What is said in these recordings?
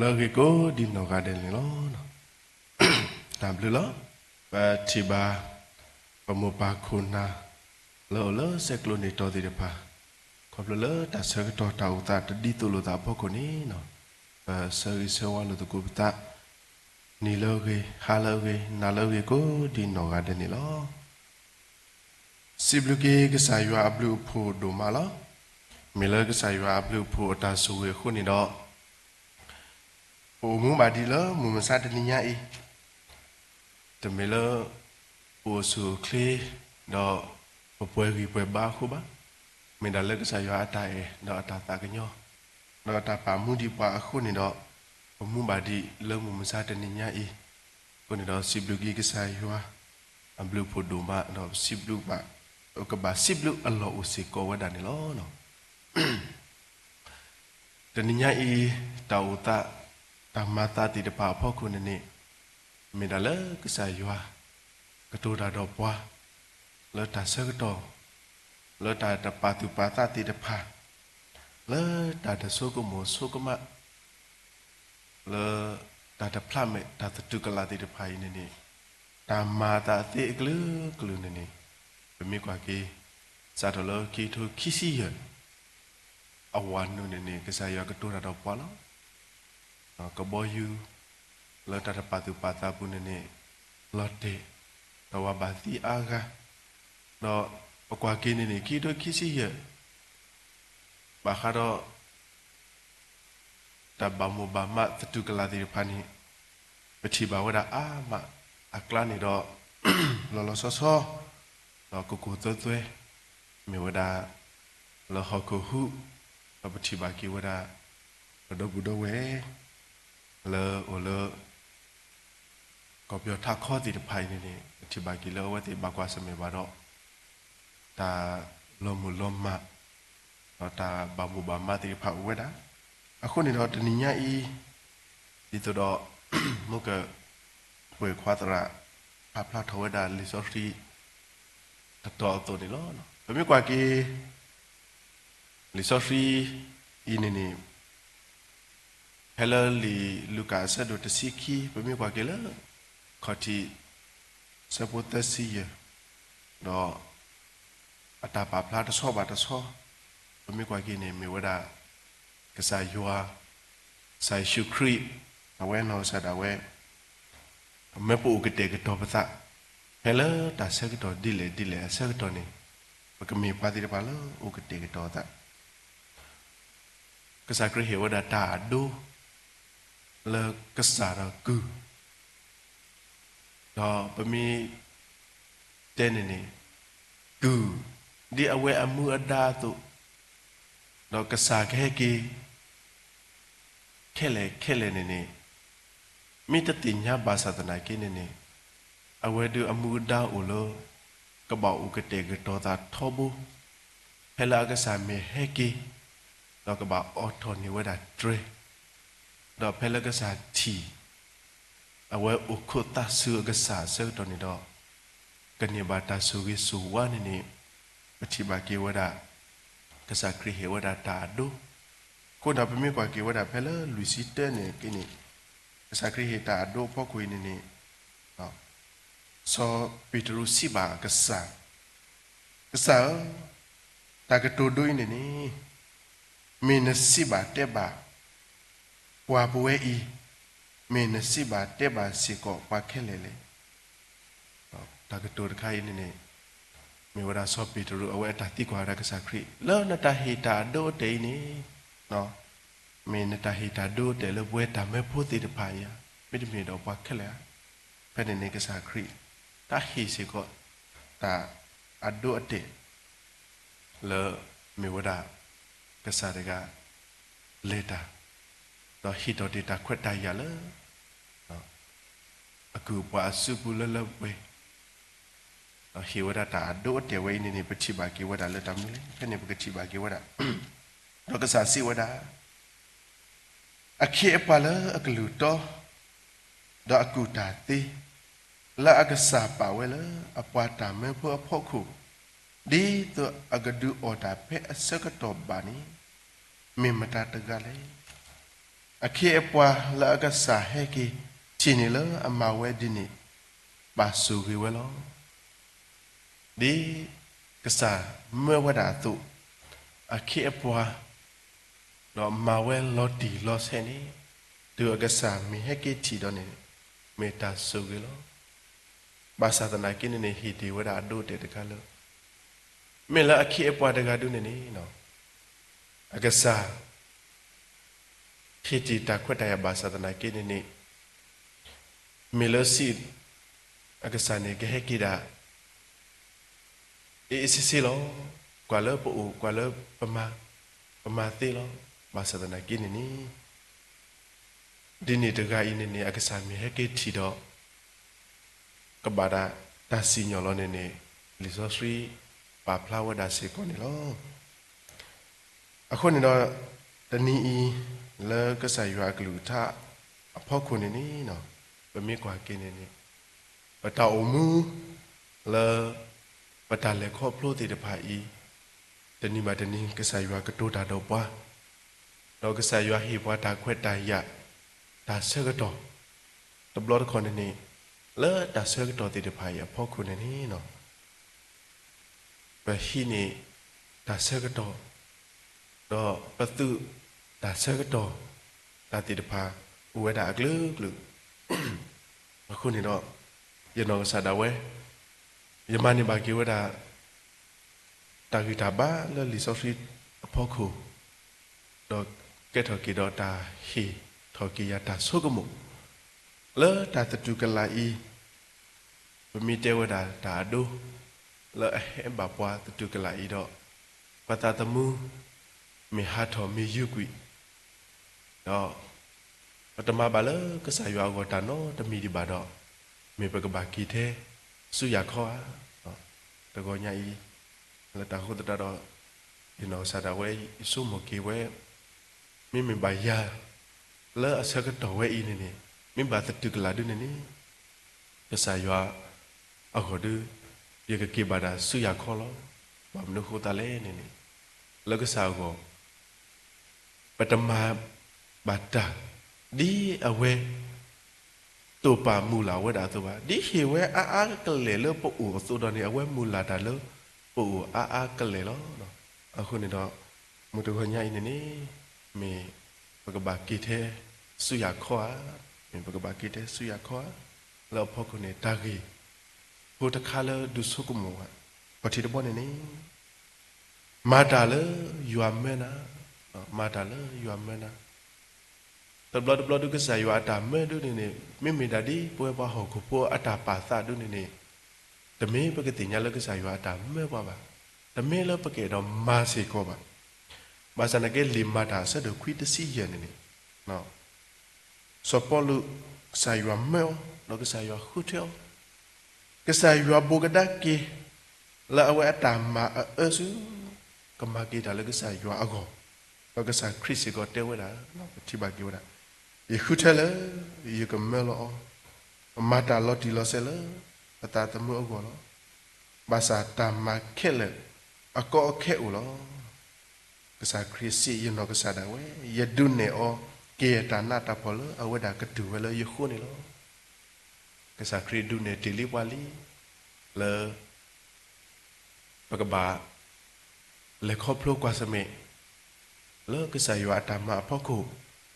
လောကေကိုဒီနောကတဲ့လေလောနော်တမ်ဘလလောပါတီဘာပမပါခုနာလောလောစက်ကလိုနေတော်ဒီတပါခေါပလလတာဆကတော်တာဥတာတဒီတူလိုတာဘောကိုနေနော်ပါဆရီဆဝါလိုတကူပတာနီလောကေဟာလောကေနာလောကေကိုဒီနောကတဲ့နေလောစီဘလူကေကဆာယွာဘလူဖို့ဒိုမာလောမီလကဆာယွာဘလူဖို့အတာဆူဝေခုနေတော့ o mu ba di lo mu ma sa de ni nya e de me lo o su kle do po pwe ri pwe ba khu ba me da le ka sa yo ata e do ata ta ka nyo do ata pa mu di pa khu ni do o mu ba di lo mu ma sa de ni nya e ko ni do si blu gi ka sa yo a blu po do ma do si blu ba o ka ba si blu a lo o si ko wa da ni lo no တနညာဤတော က်တာတမတာတိတပါဖို့ခုနေနေမေဒါလကဆာယွာကတိုဒါတော့ပွားလောတာဆကတော့လောတာတပါတူပါတာတိတဖာလောတာတဆုကမောဆုကမလောတာတဖလာမေတာတတုကလာတိတဖာနေနေတာမာတာတိကလူကလူနေနေဘမိကွာကေစာတလောကီထိုခီစီယအဝါနုနေနေကစားရကတိုးရတော့ပွာလော ကဘောယူလောတတပတူပတာပုနေနေလော်တေတော့ဘာစီအာဂါတော့ပကွာကင်းနေနေကီတိုခီစီယဘာခါတော့တဘမဘမတတုကလာဒီဖာနီပချိဘဝဒအာမအကလာနေတော့လောလောဆောဆောတော့ကိုကိုသွဲသွဲမြေဝဒလောဟကိုဟုပတိဘာကီဝဒဘ ဒဘူဒဝဲလောအိုလောကောပြောထခေါ်တီတဖိုင်နေနေပတိဘာကီလောဝတိဘကွာစမေဘာတော့တာလောမလောမတော့တာဘဘူဘာမတိဖာဝဲတာအခုနေတော့တဏိညာဤဒီတော့မုကဝေခွာတရာဖဖလာထဝဲတာလီဆိုဖရီတတော်တော်နေလောနော်ဘယ်မြကွာကီ li sofri ini ni hello li luka sa do te siki pe mi kwa kela khoti sapota si ye do ata pa pla ta so ba ta so pe mi kwa ki ni mi wada ka sa yua sa shu kri awe no sa da we me pu ke te ke to pa sa hello ta sa ke to dile dile sa ke to ni ka mi pa ti pa lo u ke te ke to ta ကစားကရဟေဝဒတာဒို လကစားရကူတော့ပမီတဲနေနေကူဒီအဝဲအမှုအဒါတို့တော့ကစားခဲကေခဲလေခဲလေနေနေမိတတိညာဘာသာတနာကိနေနေအဝဲဒူအမှုဒါအိုလောကဘောဥကတေကတော်တာထောဘူးဟဲလာကစားမေဟဲကေတော့ကဘာအော်တိုနီဝဒါဒရ တော့ဖဲလကစားတီအဝဲဥခုတဆူကစားဆောတော်နီတော့ကနေဘာတာဆူဝိဆူဝါနေနေပတိဘာကေဝဒါကစားခရီဟေဝဒါတာဒိုကိုဒါပမေကွာကေဝဒါဖဲလလူစီတဲနေကိနေကစားခရီဟေတာဒိုဖောက်ခွေနေနေဟောဆော ပီတရုစီဘာကစားကစားတာကတိုဒိုင်းနေနေ mena siba teba wa buwe i mena siba teba siko kwa kelele ta ka tur khai ni ne me wara so pi tu awe ta ti kwa ra ka sa khri lo na ta he ta do te ni no me na ta he ta do te lo bwe ta me pho ti de pa ya me de me do kwa kele pe ne ne ka sa khri ta he siko ta ado ate lo me wara ကစားရကလေ တာတော့ဟီတိုဒေတာခွတ်တိုင်ရလားအခုပွားစုပူလလဝဲဟီဝဒတာဒိုတေဝဲနေနေပချိပါကေဝဒလတမ်လေဖနေပချိပါကေဝဒတော့ကစားစီဝဒအခေပလာအကလူတော့တော့အကူတာတိလာအကစားပါဝဲလာအပွားတာမဲဖို့အဖို့ခုဒီတော့အကဒူအော်တာဖဲအစကတော့ဘာနီမေမတာတကလေ အခေအပွားလာကစားဟဲကီချီနေလအမဝဲဒီနေပါဆူရီဝဲလောဒီကစားမဲဝဒါတုအခေအပွားတော့မဝဲလော်တီလော်ဆဲနေသူအကစားမီဟဲကီချီတော့နေမေတာဆူရီလောဘာသာတနာကိနေနေ hiti ta kweta ya basa tana kini ni milosi agasane ge hekida e isisi lo kwa lo pu kwa lo pama pama ti lo basa tana kini ni dini daga ini ni agasami heke ti do kabada ta si nyo lo ne ne liso sri pa flower da se ko ni lo အခုနေတော့တနည်းဤ လဲကစားရွာကလူထအဖို့ခုနေနီနော်ပမေကွာကင်းနေနီပတောက်မူလဲပတလေခေါပလို့တေတဖာဤတနည်းမတနည်းကစားရွာကတိုးတာတော့ပွားတော့ကစားရွာဟိပွားတာခွက်တာရဒါဆကတော့တဘလတ်ခွန်နေနီလဲဒါဆကတော့တေတဖာရအဖို့ခုနေနီနော်ဘဟိနေဒါဆကတော့တော့ပ တုဒါဆကတော့ဒါတိတဖာဥဝဲဒါအကလုကလုအခုနေတော့ယနောဆာဒဝဲယမနိဘာကိဝဒါတာဂီတာဘာလလီဆိုစီအဖို့ခုတော့ကဲထော်ကီတော့တာဟီထော်ကီယတာဆုကမှုလဲတာတတူကလာဤပမီတဲဝဒါဒါဒိုလဲအဟဲဘာပွားတတူကလာဤတော့ပတာတမူမေဟာထောမေယုကွိ တော့ပတမဘာလကဆာယောဂတာနောတမီဒီဘာတော့မေပကဘာကီသေးစုရခေါ်တော့တကောညာဤလတခုတတော့ဒီနောဆာဒဝဲစုမကေဝဲမိမိဘာယာလဲအစကတော့ဝဲဤနေနေမိဘာတတုကလာဒုနေနေကဆာယောအခုဒုရကကေဘာဒါစုရခေါ်လို့ဘာမနခုတလဲနေနေလကဆာကိုပတမ ဘာတာဒီအဝဲတူပါမူလာဝဲတာဆိုပါဒီဟေဝဲအာအာကလေလပူဆိုတော့နေအဝဲမူလာတာလပူအာအာကလေလောနော်အခုနေတော့မူတခညိုင်းနေနေမေပကဘာကီတဲ့စုရခွာမေပကဘာကီတဲ့စုရခွာလောဖို့ခုနေတာဂီဟိုတခါလဒုဆုကမောပတိတဘောနေနေမာတာလယူအမဲနာမာတာလေယူအမဲနာ တဘလတဘလဒုကဆာယူအတာမဲဒုနေနေမိမိဒါဒီပွဲပါဟောကိုပေါ်အတာပါသဒုနေနေတမေပကတိညာလကဆာယူအတာမဲပါပါတမေလပကေတော့မာစီကောပါဘာစနကေလီမာတာဆက်တော့ခွီတစီရနေနေနော်စောပေါ်လူဆာယူအမဲတော့ကဆာယူခုတယ်ကဆာယူအဘောကဒကေလာအဝဲအတာမာအဆူကမာကေတာလကဆာယူအကောတော့ကစားခရစ်စီကိုတဲဝဲတာနော်တိပါကိဝတာ ယခုထဲလေယကမဲလောမတာလော်တီလောဆဲလေအတာတမှုအကောလောဘာသာတမခဲလေအကောအခဲဦးလောကစားခရစ်စီယနောကစားတာဝဲယ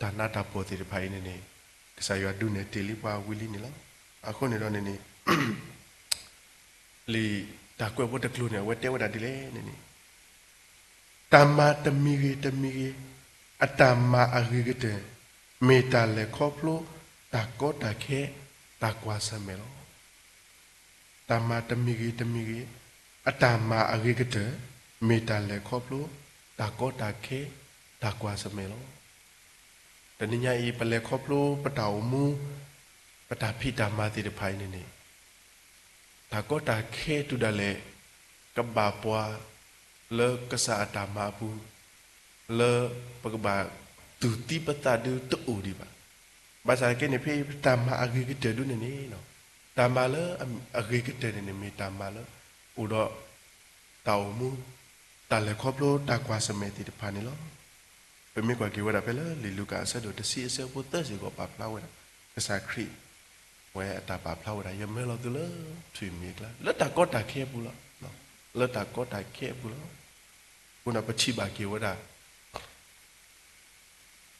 ဒုနေအောကေတာနာတာဖောလအဝဒကတူဝဲလေယခုနေလောကစားခရစ်ဒုနေတီလီဝါလီလေပကဘာလေခေါပလိုကွာစမေလောကစားယွာတမဖောက်ခုဒါနာတာပေါ်တိဖိုင်နေနေကစားယွာဒုနေတေလီပါဝီလီနေလောအခုနေတော့နေနေလီတာကွယ်ဘတ်တကလူနေဝဲတဲဝဒါဒီလေနေနေတမတမီရီတမီရီအတမအဂိဂတေမေတာလေခေါပလိုတာကောတာခဲတာကွာစမဲလောတမတမီရီတမီရီအတမအဂိဂတေမေတာလေခေါပလိုတာကောတာခဲဒါကွာစမဲလော တနညာဤပလေခေါပလိုပတောင်မူပတာဖိတာမာတိတဖိုင်နေနေဒါကောတာခဲတူဒလေကဘာပွားလေကစားတာမာဘူးလေပကဘာတူတိပတာဒူတူဒီပါဘာသာကေနေဖေးတာမာအဂိကတေဒုနေနေနော်တာမာလေအဂိကတေနေမီတာမာလေဥတော့တောင်မူတာလေခေါပလိုတာကွာစမဲတိတဖိုင်နေလော ပ mi kwa ki wada pela li luka sa do de si se bu ta si ko pa pla wada ka sa kri we ta pa pla wada ye me lo tu la thui mi kla la ta ko ta khe bu la no la ta ko ta khe bu la ku na pa chi ba ki wada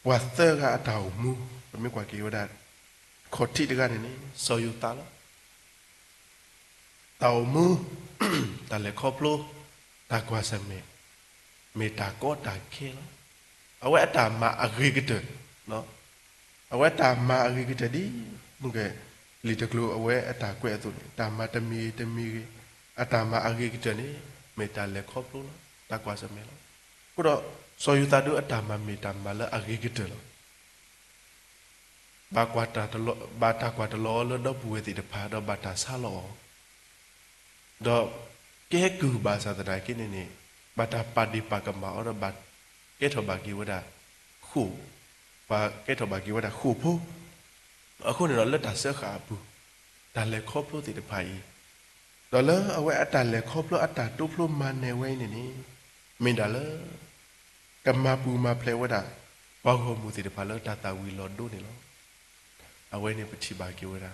wa ta ga ta mu mi kwa ki wada ခေါ်တိတကနေနေစောယူတာလာတောင်မူတလည်းခေါပလိုတာကွာစမေမေတာကောတာခဲလ အဝဲတာမအဂရိကတနော်အဝဲတာမအဂရိကတဒီမကလီတကလိုအဝဲအတာကွဲသူတာမတမီတမီအတာမအဂရိကတနေမေတာလည်းခေါပလိုတာကွာစမေလကိုတော့စောယူတာတို့အတာမမေတာမလည်းအဂရိကတလော ba kwata telo ba ta kwata lo lo do buwe ti de pha do ba ta sa lo do ke ku ba sa ta ki ni ni ba ta pa di pa ka ma ro ba ke tho ba ki wa da khu ba ke tho ba ki wa da khu phu အခုနေတော့လက်တာဆက်ခါဘူးဒါလည်းခေါပလို့တိတဖိုင်တော့လဲအဝဲအတလည်းခေါပလို့အတတုဖလို့မနေဝဲနေနေမင်းဒါလဲကမ္မပူမဖလဲဝဒါဘောက်ဟမှုတိတဖာလဲတတာဝီလောဒိုနေလောအဝဲနေပတိပါကေဝရာ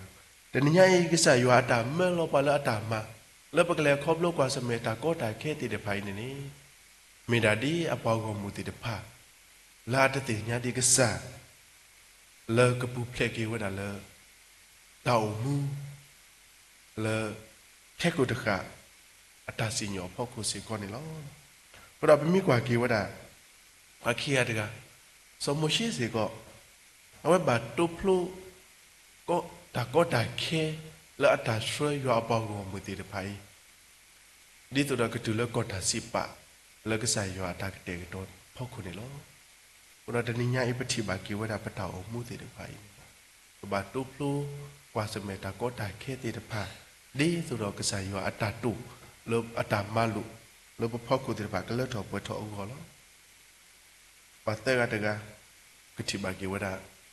တနညာယေကိစ္စယောအတာမဲလောပါလာတာမလပကလေခေါပလောကွာစမေတာကောတာခဲတိတဖိုင်နေနေ မေတာဒီအပေါကောမူတီတဖလာတတိညာတိကဆာလေကပူဖလက်ကေဝဒါလေတောက်မူလေဖက်ကိုတခအတစီညောဖောက်ကိုစေကောနေလောဘုရားပမိကွာကေဝဒါအခိယတကစမရှိစေကောအဝဘတ်တုဖလူကောတာကောတာခဲလာတာဆွေရွာပေါကောမူတီတဖိုင်ဒီတူတကတူလကောတာစီပါ လကဆိုင်ယောတာကတေတော့ဖောက်ခုနေလောဘုရားတဏိညာဣပတိပါကေဝဒပတောအမှုတေတပါဤဘာတုပလူကွာစမေတာကောတာခေတေတပါဒီဆိုတော့ကဆိုင်ယောအတတုလောအတမလုလောဖောက်ခုတေတပါကလတ်တော်ပွဲတော်အုပ်ဟောလောပတ်တကတကကတိပါကေဝဒ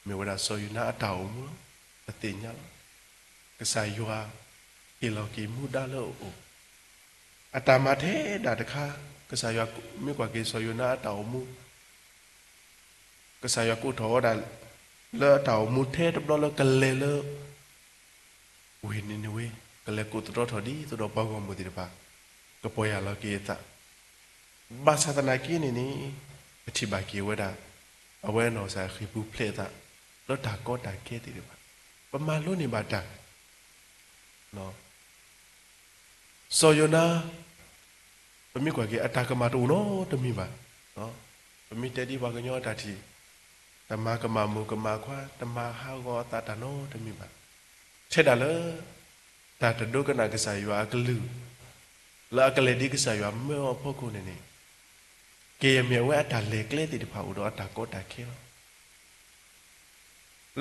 မေဝဒဆောယူနာအတောအမှုအတိညာကဆိုင်ယောဧလောကီမူဒါလောအတမထေတာတခါ ကစားယွာမြေကွာကေဆိုယနာတောင်မူကစားယွာကိုထောဒါလောတောင်မူတဲ့တဘလောကလေလောဝင်းနေဝေကလေကိုတော်တော်ဒီတော်ပေါကောမူဒီတပါကပေါ်ရလောကေတာဘာသာတနာကင်းနေနေအတိဘာကေဝဒအဝဲနော်စာခိပူဖလက်တာလောတာကောတာကေတိတပါပမာလို့နေပါတာနော်စောယနာ ပမိကွာကအတာကမတူနော်တမိပါနော်ပမိတတိဘာကညောတာတီတမကမမူကမခွာတမဟာကောတာတနောတမိပါချက်တာလေတာတဒုကနာကစားရွာကလူလာကလေဒီကစားရွာမောဖို့ခုနေနေကေရမြေဝဲအတာလေကလေတိတဖာဦးတော့အတာကောတာခဲတော့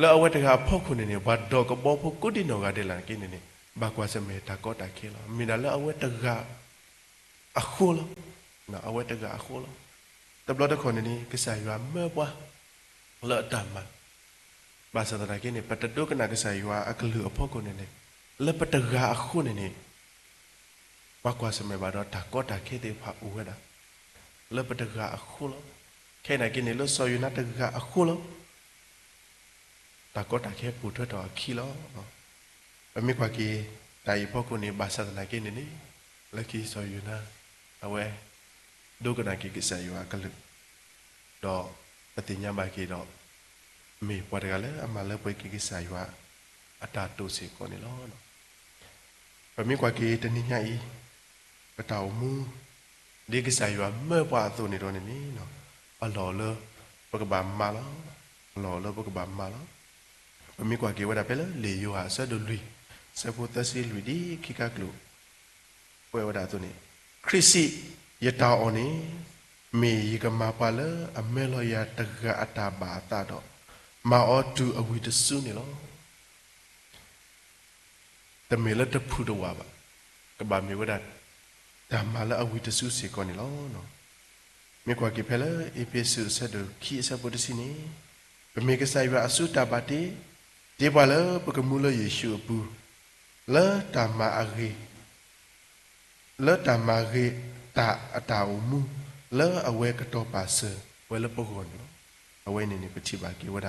လောဝတ်တကဖောက်ခုနေနေဘာတော့ကဘောဖို့ကုတိနောကတဲ့လာကိနေနေဘာကွာစမေတာကောတာခေလောမိနာလောအဝတ်တက အခုလောနော်အဝတ်တကအခုလောတဘလတခွန်နေကစားရွာမဲပွားလောတမဘာသာတကိနေပတတုကနာကစားရွာအကလူအဖို့ခုနေနေလပတကအခုနေနေဘာကွာစမေဘာတော့တာကောတာခေတဲ့ဖာဦးဝဲတာလပတကအခုလောခဲနာကိနေလောဆောယူနာတကအခုလောတာကောတာခဲပူထွက်တော်ခီလောအမိခွာကီတိုင်ဖို့ကိုနေဘာသာနာကိနေနေလက်ကီဆိုယူနာ အဝဲဒုကနာကိကိဆာယူအကလုတော့ပတိညာမကီတော့မေပွားတကလည်းအမလည်းပွေကိကိဆာယူအတာတုစီကိုနေလောနော်အမိခွာကီတနိညာဤပတောင်မူဒီကိဆာယူမဲပွားသူနေတော့နေနော်အလော်လပကဘာမာလောအလော်လပကဘာမာလောမိကွာကေဝဒပလလေယောဟာဆဒလူစပုတစီလူဒီခိကကလူဝဲဝဒတုန် ခရစီယတာအော်နေမေယကမပါလအမဲလောယတကအတာဘာတာတော့မာအောတူအဝီတဆုနေလောတမေလတဖူတော့ဝပါကဘာမေဝဒဓမ္မလအဝီတဆုစေကောနေလောနော်မေကွာကေဖဲလအေပစုဆဒခိစပုတစီနေပမေကဆိုင်ဝအဆုတပါတေဒီပါလပကမူလယေရှုပူလာတမအဂေ လာတမဂေတာအတာအမူလာအဝဲကတော့ပါစဝဲလပကွန်အဝဲနေနေပတိပါကေဝဒ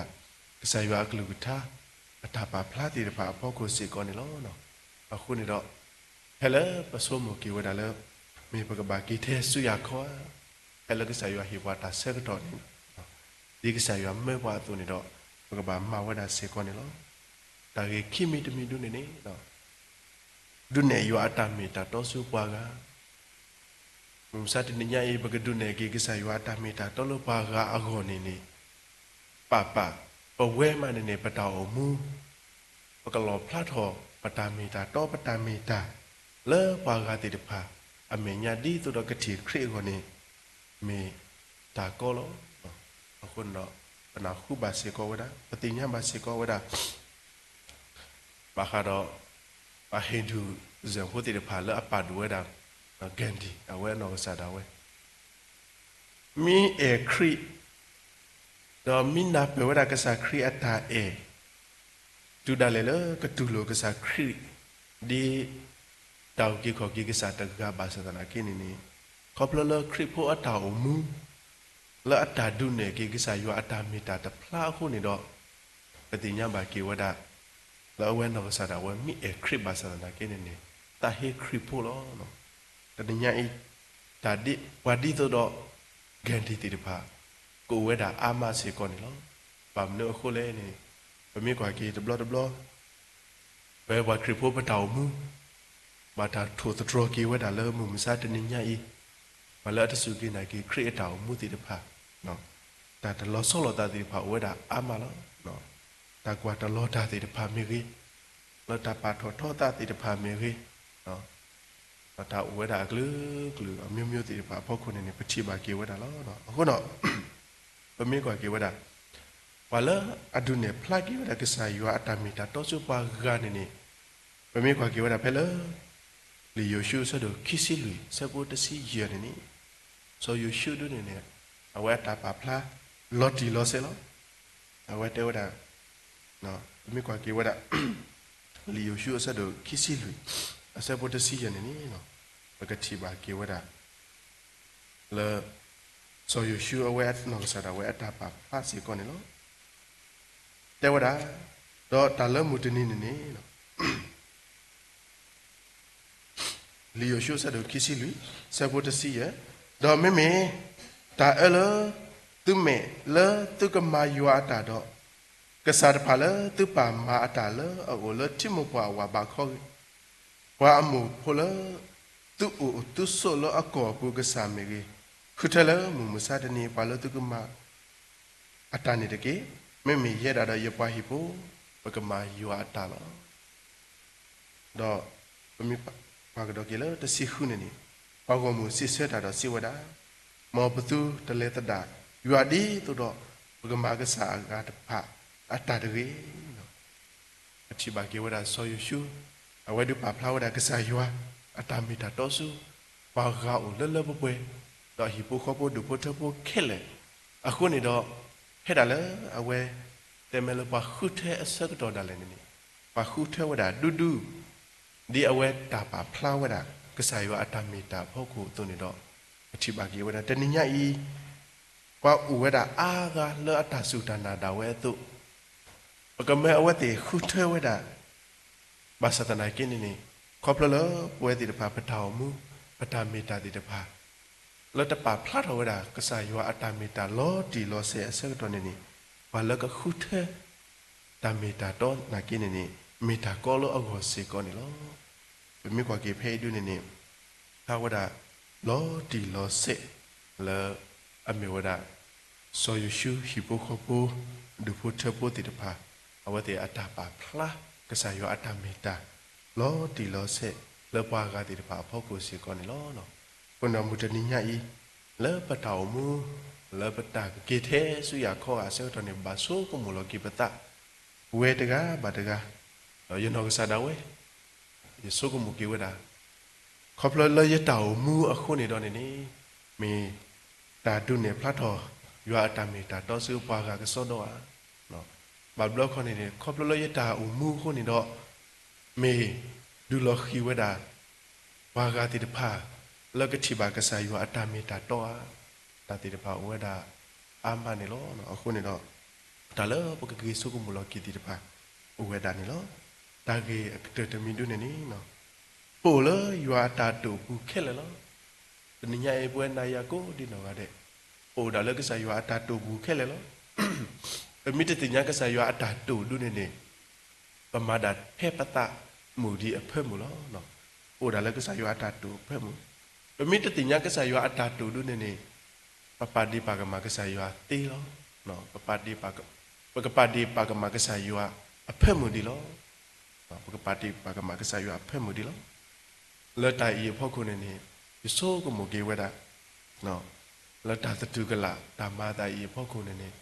ကဆာယွာကလူကထာအတာပါဖလားတီတပါအဖို့ကိုစေကောနေလောနော်အခုနေတော့ဟဲလပစုံမကေဝဒလဲ မေပကဘာကီသေးဆူရခေါ်ဟဲလကဆာယွာဟိဝတာဆက်တော်နေဒီကဆာယွာမဲဘွားသူနေတော့ပကဘာမဝဒစေကောနေလောဒါကေခိမီတမီဒုနေနေနော်ဒုနေယွာတာမီတာတောစုပွားကမစတနိညာဧဘဂဒုနေကေကဆာယွာတာမီတာတောလပါကအဂောနေနေပပပဝဲမနေနေပတောမူပကလောဖလာထောပတာမီတာတောပတာမီတာလေပါကတိတဖာအမေညာဒီတုဒကတိခရေကိုနေမေတာကောလောအခုတော့ပနာခုပါစေကောဝဒပတိညာပါစေကောဝဒဘာခါတော့ ဘာဟိန္ဒူဇေဟိုတိတဖာလေအပါဒဝဒဂန်ဒီအဝဲနော်ဆာဒါဝဲမီအေခရီတော့မိနာပဝဒကစားခရီအတာအေတူဒါလေလကတူလိုကစားခရီဒီတောက်ကြီးခေါ်ကြီးကစားတကဘာစဒနာကိနီနီခေါပလလခရီဖို့အတာအမူလာအတာဒုနေကြီးကစားယောအတာမီတာတဖလားခုနေတော့ပတိညာဘာကေဝဒ လာဝဲနော်ဆာဒါဝဲမိအေခရီဘာစဒနာကိနီနီတာဟေခရီဖို့လောနော်တညအိဒါဒီဝါဒီတော့ဂန်တီတီတဖာကိုဝဲတာအာမစေကောနေလောဘာမလို့ခုလဲနေဘမေကွာကေဒဘလဒဘလဘဲဝါခရီဖို့ပတောင်မူဘာတာထိုသထရကေဝဲတာလဲမူမစားတညအိမလာတစုကေနိုင်ကေခရီအတောင်မူတီတဖာနော်ဒါ တလောဆောလောတာတီတဖာဝဲတာအာမလောနော်ဒါကွာတလောတာတီတဖာမေကြီးလောတာပါထောထောတာတီတဖာမေကြီးနော်ဒါဝဲတာကလူကလူအမျိုးမျိုးတီတဖာဖောက်ခုနေနေပတိပါကေဝဲတာလောနော်အခုတော့ပမေကွာကေဝဒဝလာအဒုနေဖလာကေဝဒကစားယူအတမီတာတောစုပါဂာနေနေပမေကွာကေဝဒဖဲလလီယိုရှုဆဒခိစီလူစပိုတစီယနေနေဆိုယိုရှုဒုနေနေအဝဲတာပါဖလာလော်တီလော်ဆဲလောအဝဲတဲဝဒ နော်ပမေကွာကေဝဒလီယိုရှုဆဒခိစီလူအစပိုတစီယနေနေနော်ပကတိပါကေဝဒလေ so you sure aware no sa da we ata pa pa si ko ni lo te wa da do ta le mu tini ni ni no li yo shu sa do kisi lui sa bo ta si ya do me me ta ele tu me le tu ka ma yu ata do ka sa pa le tu pa ma ata le o le ti mo pa wa ba kho wa amu pho le tu u tu so lo a ko pu ka sa me ge ခုထလမမစတနေပါလတုကမအတနေတကေမေမေရတာတော့ရပွားဟိဖို့ပကမာယူအတာလောတော့ပမိပါကတော့ကေလတစီခုနေနေပေါကမှုစစ်ဆက်တာတော့စီဝဒမောပသူတလေတတာယူအဒီတို့တော့ပကမာကစားကတဖ အတာတကေနော်အချိပါကေဝဒဆောယရှုအဝဒုပါဖလာဝဒကစားယူအတာမီတာတောစုပါကောလလပပွဲတော့ဟီပိုခေါပိုဒူပိုထပိုခဲလေအခုနေတော့ဟဲ့တယ်လေအဝဲတဲမဲလ ပါခုထဲအစကတော့တယ်နေပါခုထဲဝဒဒူဒူဒီအဝဲတာပါဖလာဝဒကစားရအတမီတာဖို့ကိုသူနေတော့အချိပါကြီးဝဒတနိညာဤကွာဥဝဒအာကလောအတဆုတနာတာဝဲသူပကမဲအဝဲတေခုထဲဝဒဘာစတနာကိနေနေခေါပလလဝဲတိတပါပတောင်မူပတမီတာတိတပါလတ်တပါဖလာတော်ဝဒကစားယောအတမီတာလောတီလောဆေအစကတော်နေနေဘာလကခုထဲတမီတာတော့နာကိနေနေမီတာကောလောအကောစေကောနေလောဘမိကွာကေဖဲဒုနေနေသာဝဒလောတီလောဆေလာအမေဝဒဆိုယရှုဟိပိုခပိုဒုဖို့ထပိုတိတပါ အဝတေအတပါဖလာကစားယောအတမီတာလောတီလောဆေလပွားကတိတပါဖောက်ကိုစေကောနေလောနော်ပနမုတနိညာဤလေပတောမူလေပတာကေသေးစုရခောအစေတနေဘာဆိုကမူလကိပတာဝေတကဘာတကယနောကဆာဒဝေယဆုကမူကိဝဒခေါပလလယတောမူအခုနေတော့နေနေမီတာတုနေဖ lat တော်ရွာအတမီတာတောစုပွားကကစောတော့ နော်ဘာဘလခနေနေခေါပလလယတာအမူခုနေတော့မေဒူလခိဝဒဘာဂတိတဖာလကတိဘာကဆာယောအတမီတာတော့တာတိတဖာဝဒအာမနေလို့နော်အခုနေတော့ဒါလည်းပကကေဆုကမလို့ကီတီတပါဥဝဲတာနေလို့ဒါကေတတမီတုနေနေနော်ပို့လေယူအတာတူဘူးခက်လေလို့တနညာပွဲနာယာကိုဒီနော်ကတဲ့ပို့ဒါလည်းကစားယူအတာတူဘူးခက်လေလို့အမိတတင်ညာကစားယူအတာတူဒုနေနေပမာဒတ်ဖဲပတာမူဒီအဖက်မူလို့နော်ပို့ဒါလည်းကစားယူအတာတူဖက်မူအ မိတတင်ညာကစားယူအတာတူဒုနေနေ papadi pagama kasaywa tilo no papadi pag pagpadi pagama kasaywa aphemudi lo no pagpadi pagama kasaywa aphemudi lo le tai ye phokku ne ni yiso ko mo ge weda no le ta tu kala ta ma ta ye phokku ne ni no o lo kasaywa ta tu pu de blo blo pa ti nya kasaywa ta tu le pa mi kasaywa ta tu pha do le awe ago ဟယ်လိုယူတီလီတာဒဘလဘာဒဘလအော်ဖေခဲနာကေပတိဘာကေဝဒဘာတနောနောနေဟီပိုကောဘူဒူပိုတဘူလောမာကူဝဒပုတ္တတကဆိုခဲနော်အ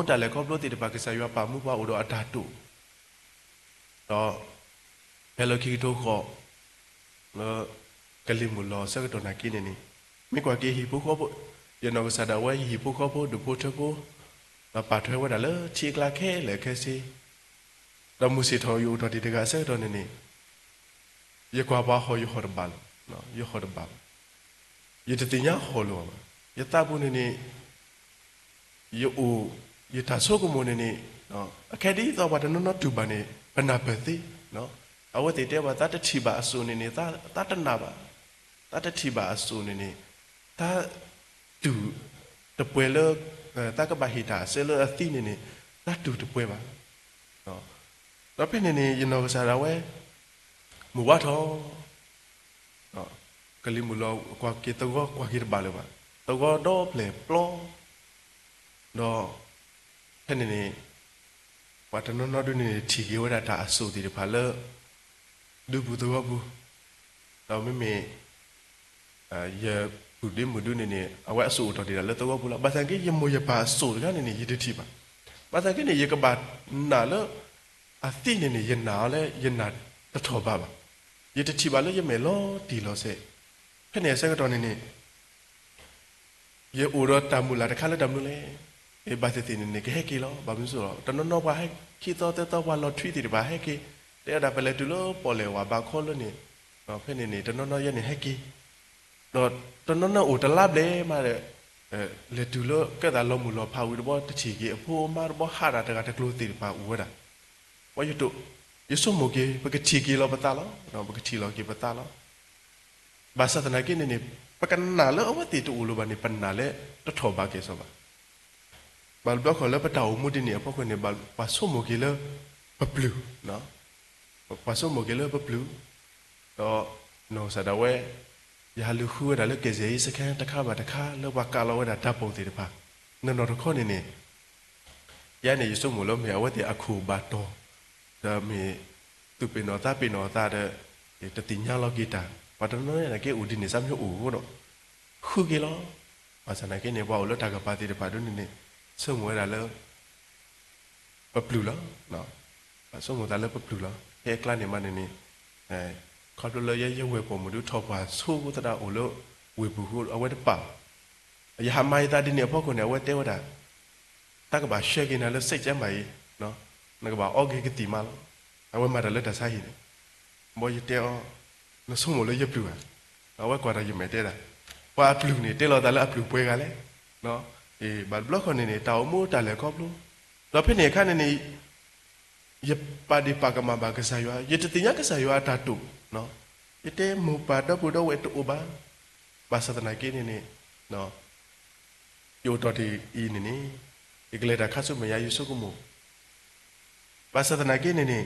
တ်တလည်းကောပလို့တိတပါကစားရပါမှုပါဦးတော့အတာတုတော့ဘယ်လိုခီတော့ခောနော်ကလိမူလောစကတော့နာကိနေနေမိကွာကေဟီပုခောပုယနောကစားတော့ဝဲဟီပုခောပုဒုပုထပုမ ပါထွဲဝဲတယ်လေချီကလာခဲလေခဲစီတော့မူစီထောယူတော့ဒီတကဆက်တော့နေနေရကွာပါဟောယူဟော်ဘ al နော်ယူဟော်ဘ al ယတတိညာဟောလောယတပုနေနေယအိုယထာဆိုကမနေနေနော်အခက်ဒီတော့ဘာတနနတူပါနေဘနာပတိနော်အဝတိတဲဘာတတတိပါအဆုနေနေတတတနာပါတတတိပါအဆုနေနေ တာတူတပွဲလတကဘာဟိတာဆဲလအတိနေနေတာတူတပွဲပါနော်တော့ပြနေနေယနောစားရဝဲမူဝါထောနော်ကလိမူလောကွာကေတောကွာကိရပါလေပါတော့တော့ပလေပလောတော့ဟဲ့နေနေဝတ်တနနဒုနေထီကေဝဒတာအဆိုဒီဖာလဒုဘူးတော့ဘူးတော့မမေအရဘူးဒီမဒုနေနေအဝတ်အဆိုတော်ဒီလာတော့ဘူးလားဘာစံကေယမယပါအဆိုကနေနေရတတိပါဘာစံကေနေရကဘာနာလ အသိနေနေယနာလဲယနာတထောပါပါရတတိပါလဲယမဲလောဒီလောစေဖက်နေဆက်ကတော့နေနေရေအိုတော့တမူလာတခါလဲတမူလဲအေဘာတဲ့နေနေကဲကီလောဘာလို့ဆိုတော့တနနောဘာဟဲကီတော့တဲ့တော့ဘာလောထွီတီဘာဟဲကီတဲ့ဒါပလက်တူလို့ပေါ်လေဝါဘာခေါ်လို့နေဖဲနေနေတနနောရဲ့နေဟဲကီတော့တနနောအိုတလပ်လေမာတဲ့အဲလေတူလို့ကဲတာလုံးမူလောဖာဝီတော့တချီကီအဖိုးမာတော့ဟာတာတကတကလို့တီပါဦးဝဒါ ဝါယတုယဆုမိုကေပကချီကီလောပတာလောတော့ပကချီလောကီပတာလောဘာသာတနာကိနေနေပကနာလောအဝတိတူလိုဘာနေပနာလေတထောဘာကေဆိုပါ bal ba ko la pa taw mu dini pa ko ne bal pa so mo ke la pa plu no pa so mo ke la pa plu to no sa da we ya lu khu da le ke ze yi sakan ta kha ba ta kha lo ba ka lo da ta po ti da pa no no to ko ne ne ya ne yusu mo lo me wa ti akhu ba to da me tu pe no ta pe no ta da ta ti nya lo ki ta pa to no ne ke u di ne sam yo u ko no khu ke lo pa sa na ke ne ba lo ta ka pa ti da pa do ne ne ဆုံးမွေးတာလဲပပလူလားနော်ဆုံးမွေးတာလဲပပလူလားဟဲကလနေမနေနေအဲခေါ်လို့ရရဝဲပေါ်မလို့ထောက်ပါဆိုးတတာအိုလို့ဝေဘူးဟိုအဝဲတပါအရာမိုင်တာဒီနေဖို့ကိုနေဝဲတဲဝတာတကဘာရှေကိနာလဲစိတ်ကြမ်းပါ E နော်ငါကဘာအော်ဂေကတိမလားအဝဲမှာလည်းတဆိုင်နေ မောရတဲအောနဆုံးမလို့ရပလူအဝဲကွာရရမဲတဲတာပါပလူနေတဲလို့တာလဲအပလူပွဲကလည်းနော်အေးဘတ်ဘလော့ခနေနေတာအမိုးတလည်းကောပလို့တော့ဖြစ်နေခါနေနေယပါဒီပါကမဘာကစားရွာယတတိညာကစားရွာတာတုနော်ယတဲမူပါတော့ဘုတော့ဝဲတူဘာဘာသဒနာကိနေနေနော်ယိုတော်တီဤနေနေဒီကလေးတာခါဆုမရယူဆုကမို့ ဘာသဒနာကိနေနေ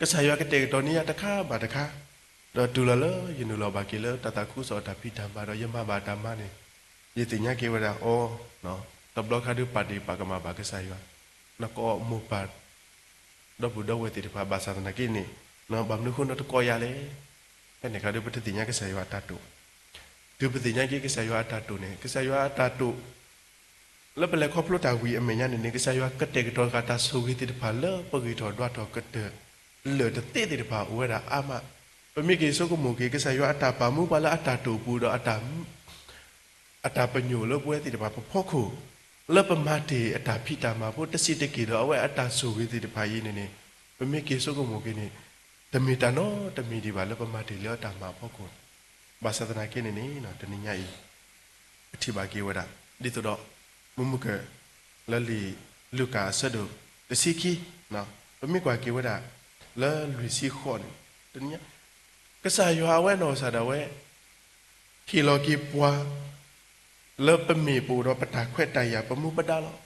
ကစားရွာကတဲ့တော်နီယာတခါဘာတခါတော့ဒူလလယနူလောဘာကိလတတခုစောတပိတံဘာတော့ယမဘာတမနေယတိညာကေဝရာအောနော်တဘလခါဒူပါတီပါကမဘာကစားရွာနကောမူပါတော့ဘူးတော့ဝဲတိတဖာဘာသာတနာကိနေနော်ဘာမလို့ခုတော့ကောရလေအဲ့နေကတို့ပတတိညာကဆယောအတတုဒီပတတိညာကိကဆယောအတတုနေကဆယောအတတု လပလေခေါပလိုတာဝီအမေညာနေကဆယောကတဲ့ကတော့ကတာဆိုဝီတိတဖာလပဂီတော်တော့တော့ကတဲ့လေတတိတိတဖာဝဲတာအမပမိကေဆိုကမူကေကဆယောအတပါမှုပါလာအတတုပူတော့အတအတပညိုလပွဲတိတဖာဖို့ခုလပမတေအတဖိတာမှာဖို့တစီတကေတော့အဝဲအတဆိုဝီတိတဖာရေးနေနေပမိကေဆိုကမူကေနေတမီတနောတမီဒီပါလပမတေလျောတာမှာဖို့ခုဘာသာတနာကိနေနေနော်တနညာဤအထိပါကေဝဒဒီတော့ မမှုကလလီလူကာဆဒုတစီကီနော်ပမိကွာကေဝဒလလူစီခွန်တနညာကဆာယောအဝဲနော်ဆာဒဝဲခီလောကီပွားလပမီပူတော့ပတာခွဲ့တရပမှုပဒါလော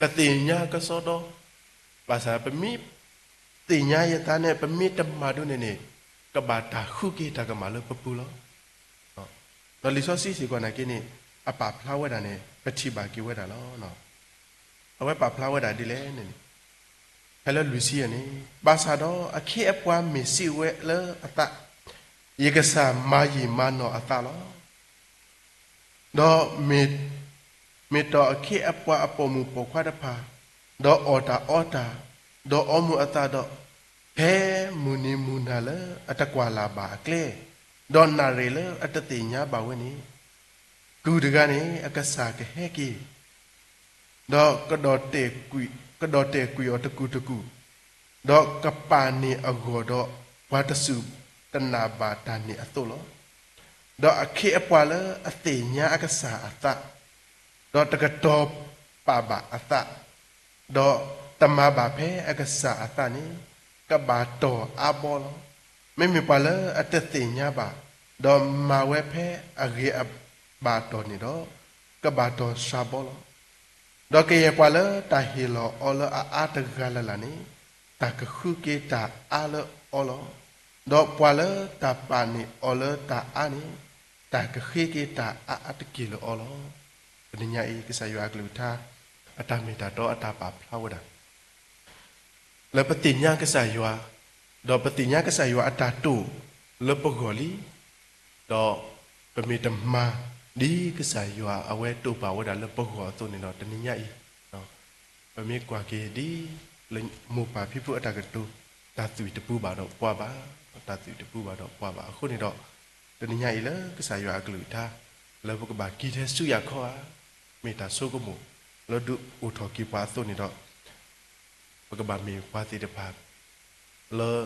ပတိညာကစောတော့ဘာသာပမိတိညာယတနဲ့ပမိတမဒုနေနေကဘာတာခုကေတာကမလပပူလောနော်တော့လီဆောစီစီကနာကိနေအ ပဖလာဝဲတာနဲ့ပတိပါကိဝဲတာလောနော်အဝဲပဖလာဝဲတာဒီလေနေဟဲလလူစီယနေဘာသာတော့အခေအပွားမီစီဝဲလအတယေကဆာမာယီမနောအတလောတော့မေမေတော့အခေအပွားအပေါ်မူပေါ်ခွားတဖာတော့အော်တာအော်တာတော့အမှုအတတော့ဖဲမူနီမူနာလအတကွာလာပါကလေတော့နာရေလအတတိညာပါဝဲနေ ကူတကနေအကဆာကဟဲကီတော့ကတော့တေကွီကတော့တေကွီအတကူတကူတော့ကပါနေအဂောတော့ဝါတစုတနာပါတာနေအတု လောတော့အခေအပွာလအတိညာအကဆာအတတော့တကတော့ပါပါအတတော့တမဘာဖဲအကဆာအတနေကဘာတော်အဘောလောမေမေပါလအတတိညာပါတော့မာဝဲဖဲအဂေအဘာတော်နေတော့ကဘာတော်ရှာဘောလောတော့ကေရကွာလတာဟီလောအော်လအာအတဂလလာနေတကခုကေတာအာလအော်လောတော့ပွာလတာပါနေအော်လတာအာနေတကခေကေတာအာအတကီလောအော်လောပညာဤကဆယွာကလူသာအတမေတာတော့အတပါဖလာဝဒလပတိညာကဆယွာတော့ပတိညာကဆယွာအတတုလပဂောလီတော့ပမေတမ ဒီကဆယွာအဝဲတုပါဝဒလပဂောတုနေတော့တနိညာဤနော်ပမေကွာကေဒီလမူပါဖိဖုအတကတုတာသူတပူပါတော့ပွားပါတာသူတပူပါတော့ပွားပါအခုနေတော့တနိညာဤလကဆယွာကလူသာလဘကဘာကီတဲ့စုရခေါ်မေတာဆုကမှုလောဒုဥထောကိပါသုနေတော့ဘကဘာမီပါတိတပါလော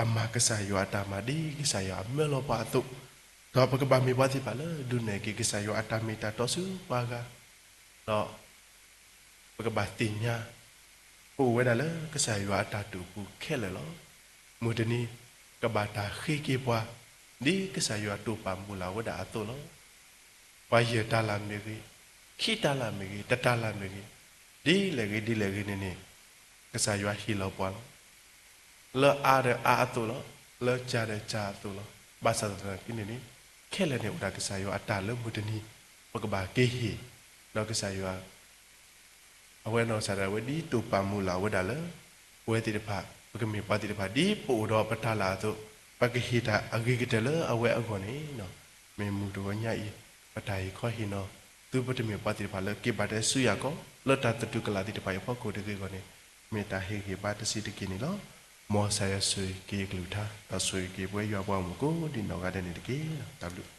အမကဆာယောအတာမဒီကဆာယောအမေလောပါတု တော့ဘကဘာမီပါတိပါလဒုနေကိကဆာယောအတာမီတာတော့စုပါကတော့ဘကဘာတင်ညာပူဝဲတယ်လကဆာယောအတာတူပူခဲလေလောမူတနီကဘာတာခိကေပွားဒီကဆာယောတူပါမူလာဝဒအတုလောဘာရတာလာမေကြီးခိတလာမေကြီးတတလာမေကြီးဒီလေကြီးဒီလေကြီးနေနေကစားရွာဟီလောပွားလောအားရအားအတူလောလောကြတဲ့ကြာတူလောဘာသာတဲ့ကိနေနေ ခဲလည်းနေဥဒါကစားရွာအတာလောမူတနီပကဘာကေဟီလောကစားရွာအဝဲနော်စားရဝဒီတူပမူလာဝဒါလဝဲတိတဖပကမေပါတိတဖဒီပိုတော့ပထလာသို့ပကဟိတာအဂိကတလအဝဲအခေါ်နေနော်မေမူတော်ညဤပတိုင်ခေါ်ဟိနော်သူပတမေပါတိဖာလကေပါတဲ့ဆုရကောလတ်တတုကလာတိတပါယဖို့ကိုတကေကောနေမေတာဟေကေပါတစီတကိနေလော မောဆာယဆွေကေကလူသာတဆွေကေပွဲရွာပွားမှုကိုဒီနောက်ကတဲ့နေတကေနော် W